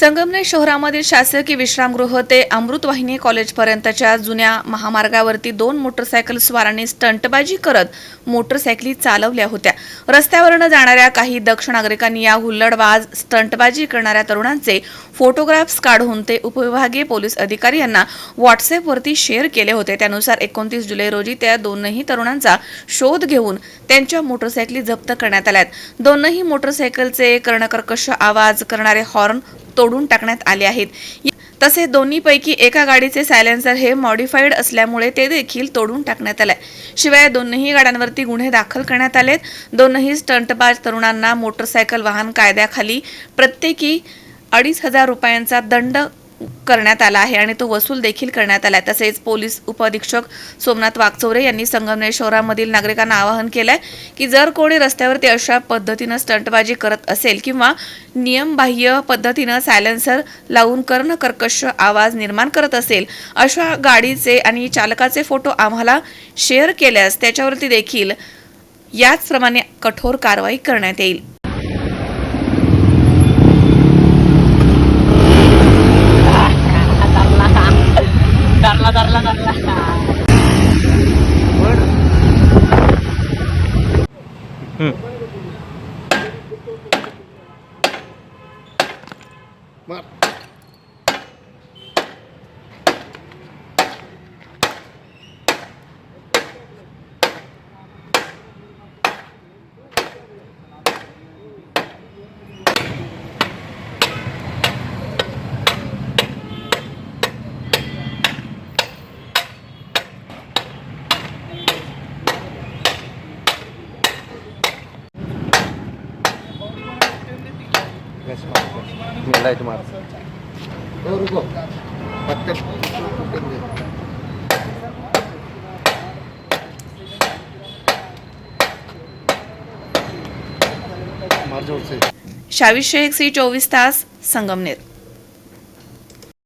संगमनेर शहरामधील शासकीय विश्रामगृह ते अमृतवाहिनी कॉलेजपर्यंतच्या जुन्या महामार्गावरती दोन मोटरसायकल स्वारांनी स्टंटबाजी करत मोटरसायकली चालवल्या होत्या. रस्त्यावरनं जाणाऱ्या काही दक्ष नागरिकांनी या हुल्लडबाज स्टंटबाजी करणाऱ्या तरुणांचे फोटोग्राफ्स काढून ते उपविभागीय पोलीस अधिकारी यांना व्हॉट्सअपवरती शेअर केले होते. त्यानुसार एकोणतीस जुलै रोजी त्या दोनही तरुणांचा शोध घेऊन त्यांच्या मोटरसायकली जप्त करण्यात आल्यात. दोनही मोटरसायकलचे कर्णकर्कश आवाज करणारे हॉर्न तोडून टाकण्यात आले आहेत. तसे दोन्हीपैकी एका गाडीचे सायलेन्सर हे मॉडिफाईड असल्यामुळे ते देखील तोडून टाकण्यात आले. शिवाय दोनही गाड्यांवरती गुन्हे दाखल करण्यात आलेत. दोनही स्टंटबाज तरुणांना मोटरसायकल वाहन कायद्याखाली प्रत्येकी अडीच हजार रुपयांचा दंड करण्यात आला आहे आणि तो वसूल देखील करण्यात आला आहे तसेच पोलीस उपअधीक्षक सोमनाथ वागचौरे यांनी संगमनेर शहरामधील नागरिकांना आवाहन केलं आहे की जर कोणी रस्त्यावरती अशा पद्धतीनं स्टंटबाजी करत असेल किंवा नियमबाह्य पद्धतीनं सायलेन्सर लावून कर्ण कर्कश आवाज निर्माण करत असेल अशा गाडीचे आणि चालकाचे फोटो आम्हाला शेअर केल्यास त्याच्यावरती देखील याचप्रमाणे कठोर कारवाई करण्यात येईल. Mm. मार रुको मार. जोर से शावी शेख सी चोवीस तास संगमनेर.